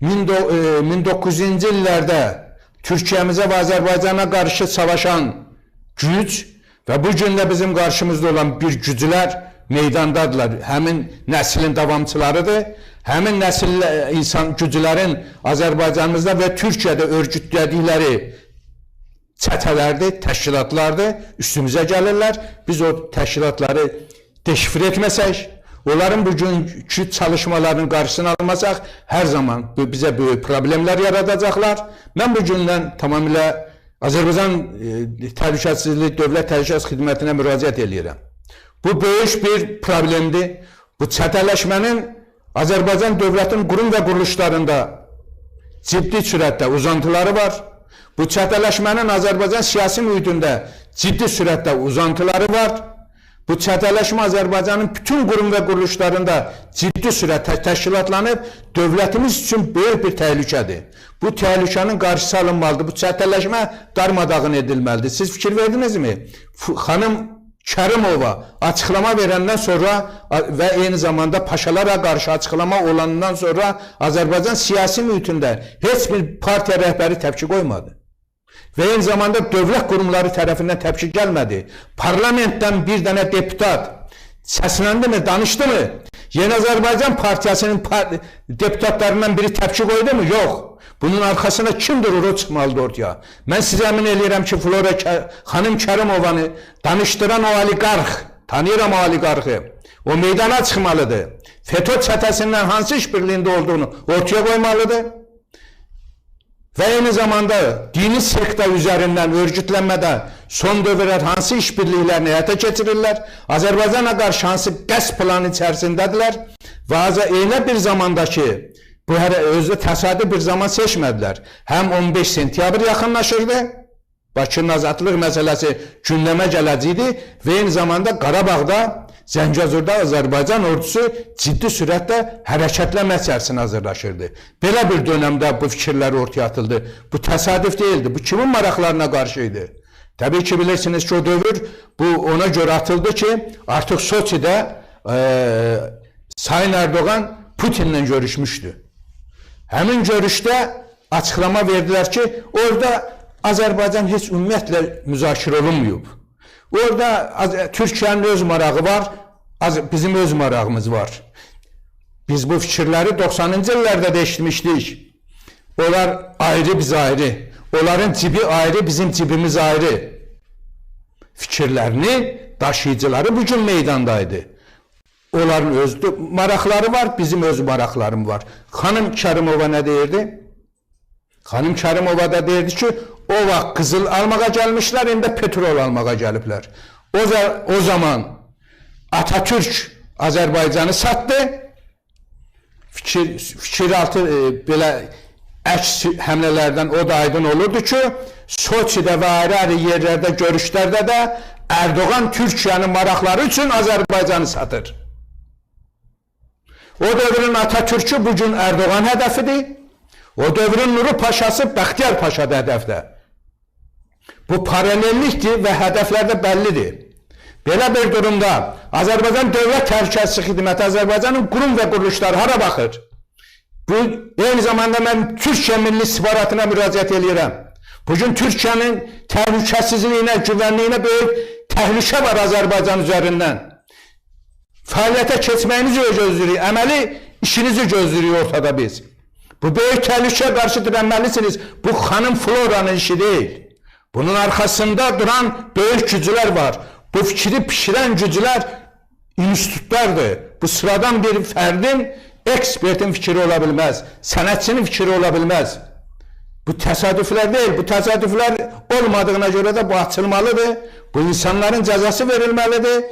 1900 1900-cü illərdə Türkiyəmizə və Azərbaycana qarşı savaşan güc və bu gün də bizim qarşımızda olan bir güclər meydandadılar. Həmin nəslin davamçılarıdır. Həmin nəsil insan güclərin Azərbaycanımızda və Türkiyədə örgütlədikləri çətələrdir, təşkilatlardır, üstümüzə gəlirlər. Biz o təşkilatları deşifr etməsək, onların bugünkü çalışmalarının qarşısını almasaq, hər zaman bizə böyük problemlər yaradacaqlar. Mən bu gündən tamamilə Azərbaycan e, Təhlükəsizlik Dövlət Təhlükəsizlik Xidmətinə müraciət eləyirəm. Bu böyük bir problemdir. Bu çətələşmənin Azərbaycan dövlətinin qurum və quruluşlarında ciddi sürətdə uzantıları var. Bu çətələşmənin Azərbaycan siyasi mühitində ciddi sürətdə uzantıları var. Bu çətələşmə Azərbaycanın bütün qurum və quruluşlarında ciddi sürətdə təşkilatlanıb, dövlətimiz üçün böyük bir təhlükədir. Bu təhlükənin qarşısı alınmalıdır. Bu çətələşmə darmadağın edilməlidir. Siz fikir verdinizmi? Xanım Kərimova açıqlama verəndən sonra və eyni zamanda paşalara qarşı açıqlama olanından sonra Azərbaycan siyasi mühitində heç bir partiya rəhbəri təpki qoymadı. Və eyni zamanda dövlət qurumları tərəfindən təpki gəlmədi. Parlamentdən bir dənə deputat səsləndi mi, danışdı mı? Yeni Azərbaycan Partiyasının par deputatlarından biri təpki qoydu mu? Yox. Bunun arxasında kim durur o çıxmalıdır ortaya. Mən sizə əmin eləyirəm ki, Flora xanım Kərimovanı danışdıran o oliqarx, tanıyıram o oliqarxı. O meydana çıxmalıdır. FETÖ çətəsindən hansı işbirliyində olduğunu ortaya qoymalıdır. Və eyni zamanda dini sekta üzərindən örgütlənmədə son dövrlər hansı işbirliklərini həyata keçirirlər, Azərbaycana qarşı hansı qəsd planı içərisindədirlər və eyni bir zamanda ki, bu hər özü təsadüf bir zaman seçmədilər. Həm 15 sentyabr yaxınlaşırdı, Bakının azadlıq məsələsi gündəmə gələcəkdi və eyni zamanda Qarabağda Zəngəzurda Azərbaycan ordusu ciddi sürətlə hərəkətlənmə içərisinə hazırlaşırdı. Belə bir dövrdə bu fikirlər ortaya atıldı. Bu təsadüf deyildi. Bu kimin maraqlarına qarşı idi? Təbii ki bilirsiniz ki o dövr bu ona görə atıldı ki, artıq Soçidə e, Sayın Erdoğan Putinlə görüşmüşdü. Həmin görüşdə açıqlama verdilər ki, orada Azərbaycan heç ümumiyyətlə müzakirə olunmayıb. Orada Az- Türkiyənin öz marağı var, bizim öz marağımız var. Biz bu fikirləri 90-cı illərdə də eşitmişdik. Onlar ayrı biz ayrı. Onların cibi ayrı, bizim cibimiz ayrı. Fikirlərini daşıyıcıları bu gün meydandaydı. Onların öz maraqları var, bizim öz maraqlarımız var. Xanım Kərimova nə deyirdi? Xanım Kərimova da deyirdi ki, o vaxt qızıl almağa gəlmişlər, indi petrol almağa gəliblər. O, o zaman Atatürk Azərbaycanı satdı. Fikir, fikir altı e, belə əks həmlələrdən o da aydın olurdu ki, Soçidə və ayrı-ayrı yerlərdə, görüşlərdə də Erdoğan Türkiyənin maraqları üçün Azərbaycanı satır. O dövrün Atatürk'ü bugün Erdoğan hedefidir. O dövrün Nuru Paşası Bəxtiyar Paşa da hədəfdə. Bu paralellikdir və hədəflər də bəllidir. Belə bir durumda Azərbaycan Dövlət Təhlükəsizlik Xidməti Azərbaycanın qurum və quruluşları hara baxır? Bu eyni zamanda mən Türkiyə Milli İstihbaratına müraciət eləyirəm. Bugün Türkiyənin təhlükəsizliyinə, güvənliyinə təhlükə var Azərbaycan üzərindən. Fəaliyyətə keçməyinizi gözləyirik, əməli işinizi gözləyirik ortada biz. Bu böyük təhlükə qarşı dirənməlisiniz. Bu xanım Floranın işi deyil. Bunun arxasında duran böyük güclər var. Bu fikri pişirən güclər institutlardır. Bu sıradan bir fərdin, ekspertin fikri ola bilməz. Sənətçinin fikri ola. Bu təsadüflər deyil. Bu təsadüflər olmadığına görə də bu açılmalıdır. Bu insanların cəzası verilməlidir.